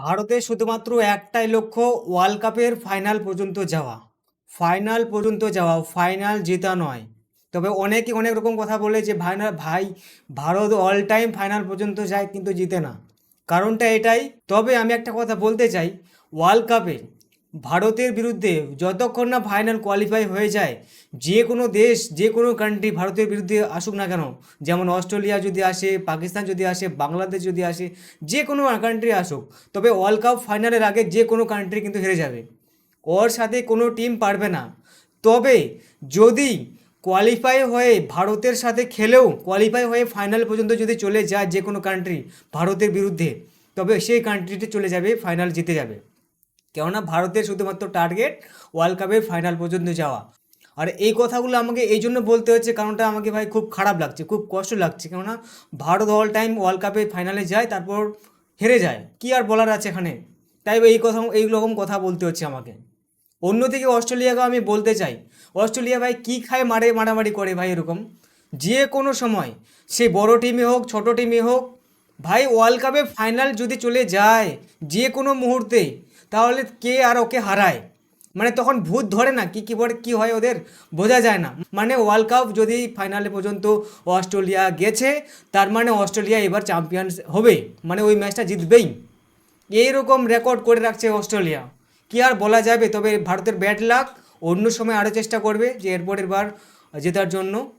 ভারতের শুধুমাত্র একটাই লক্ষ্য ওয়ার্ল্ড কাপের ফাইনাল পর্যন্ত যাওয়া। ফাইনাল পর্যন্ত যাওয়া, ফাইনাল জেতা নয়। তবে অনেকে অনেক রকম কথা বলে যে, ফাইনাল, ভাই, ভারত অল টাইম ফাইনাল পর্যন্ত যায় কিন্তু জিতে না। কারণটা এটাই। তবে আমি একটা কথা বলতে চাই, ওয়ার্ল্ড কাপে ভারতের বিরুদ্ধে যতক্ষণ না ফাইনাল কোয়ালিফাই হয়ে যায়, যে কোনো দেশ, যে কোনো কান্ট্রি ভারতের বিরুদ্ধে আসুক না কেন, যেমন অস্ট্রেলিয়া যদি আসে, পাকিস্তান যদি আসে, বাংলাদেশ যদি আসে, যে কোনো কান্ট্রি আসুক, তবে ওয়ার্ল্ড কাপ ফাইনালের আগে যে কোনো কান্ট্রি কিন্তু হেরে যাবে। ওর সাথে কোনো টিম পারবে না। তবে যদি কোয়ালিফাই হয়ে ভারতের সাথে খেলেও কোয়ালিফাই হয়ে ফাইনাল পর্যন্ত যদি চলে যায় যে কোনো কান্ট্রি ভারতের বিরুদ্ধে, তবে সেই কান্ট্রিতে চলে যাবে ফাইনাল জিতে যাবে। কেননা ভারতের শুধুমাত্র টার্গেট ওয়ার্ল্ড কাপের ফাইনাল পর্যন্ত যাওয়া। আর এই কথাগুলো আমাকে এই জন্য বলতে হচ্ছে, কারণটা আমাকে ভাই খুব খারাপ লাগছে, খুব কষ্ট লাগছে। কেননা ভারত অল টাইম ওয়ার্ল্ড কাপে ফাইনালে যায়, তারপর হেরে যায়। কি আর বলার আছে এখানে? তাই এই কথা, এই রকম কথা বলতে হচ্ছে আমাকে। অন্যদিকে অস্ট্রেলিয়াকেও আমি বলতে চাই, অস্ট্রেলিয়া ভাই কী খায় মারে, মারামারি করে ভাই এরকম? যে কোনো সময়, সে বড় টিমে হোক, ছোট টিমে হোক, ভাই ওয়ার্ল্ড কাপে ফাইনাল যদি চলে যায়, যে কোনো মুহূর্তে তাহলে কে আর ওকে হারায়? মানে তখন ভূত ধরে না, কি কি বলে কী হয় ওদের? বোঝা যায় না। মানে ওয়ার্ল্ড কাপ যদি ফাইনালে পর্যন্ত অস্ট্রেলিয়া গেছে, তার মানে অস্ট্রেলিয়া এবার চ্যাম্পিয়ন হবে মানে ওই ম্যাচটা জিতবেই। এইরকম রেকর্ড করে রাখছে অস্ট্রেলিয়া। কি আর বলা যাবে? তবে ভারতের ব্যাট লাক অন্য সময় আরও চেষ্টা করবে যে এরপরের বার জেতার জন্য।